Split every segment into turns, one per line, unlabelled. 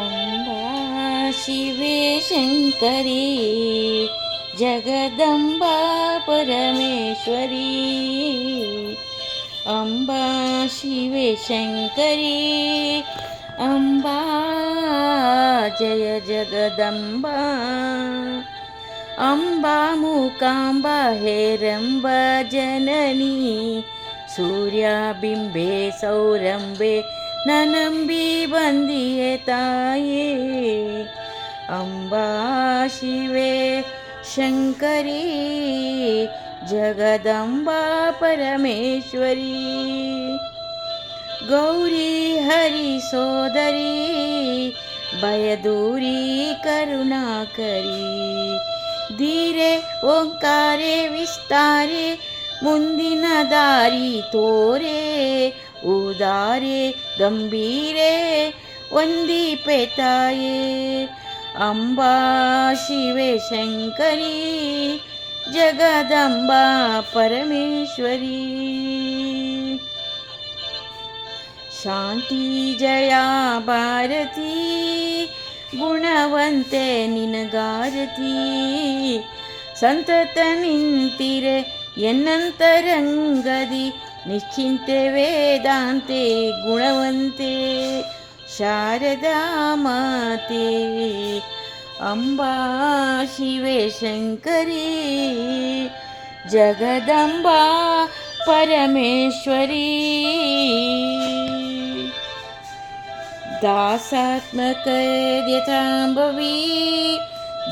अम्बा शिवे शङ्करी जगदम्बा परमेश्वरी। अम्बा शिवे शङ्करी अम्बा जय जगदम्बा। अम्बा मूकाम्बा हैरम्ब जननी सूर्याबिम्बे सौरम्बे ನನಂಬಿ ಬಂದಿಯೆ ತಾಯೇ, ಅಂಬಾ ಶಿವೆ, ಶಂಕರಿ, ಜಗದಂಬಾ ಪರಮೇಶ್ವರಿ. ಗೌರಿ ಹರಿ ಸೋದರಿ ಭಯದೂರಿ ಕರುಣಾಕರಿ. ಧೀರೆ ಓಂಕಾರೆ ವಿಸ್ತಾರೆ, ಮುಂದಿನ ದಾರಿ ತೋರೆ ಉದಾರೆ, ಗಂಭೀರೆ ಒಂದೀಪೆ ತಾಯೇ ಅಂಬಾ ಶಿವೆ ಶಂಕರಿ, ಜಗದಂಬಾ ಪರಮೇಶ್ವರಿ. ಶಾಂತಿ, ಜಯ, ಭಾರತಿ, ಗುಣವಂತೆ ನಿನಗಾರತಿ. ಸಂತತ ನಿಂತಿರೆ ಎನ್ನಂತರಂಗದಿ निश्चिन्ते वेदान्ते गुणवन्ते शारदा माते अम्बा शिवे शङ्करी जगदम्बा परमेश्वरी। दासात्मकैर्यथाम्भवी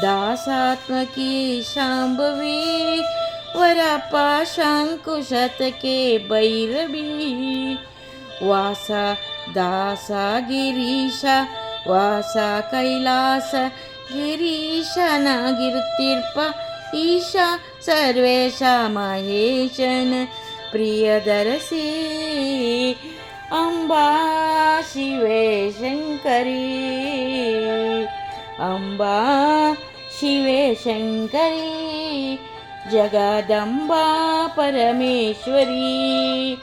दासात्मकी शाम्भवी वरपाशाङ्कुशतके भैरवी भैरभिः वास दासा गिरीश वास कैलास गिरीश गिरीर्प ईशा सर्वेश महेशन प्रियदरसि अम्बा शिवे शङ्करी अम्बा शिवे शङ्करी ಜಗದಂಬಾ ಪರಮೇಶ್ವರಿ.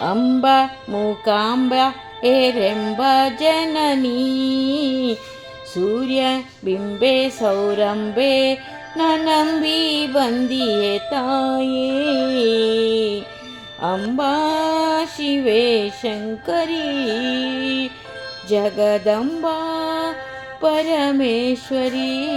ಅಂಬ ಮೂಕಾಂಬ ಏರೆಂಬ ಜನನೀ. ಸೂರ್ಯ ಬಿಂಬೆ ಸೌರಂಬೆ ನನಂಬಿ ಬಂದಿಯೇ ತಾಯೇ. ಅಂಬಾ ಶಿವೆ ಶಂಕರಿ. ಜಗದಂಬಾ ಪರಮೇಶ್ವರಿ.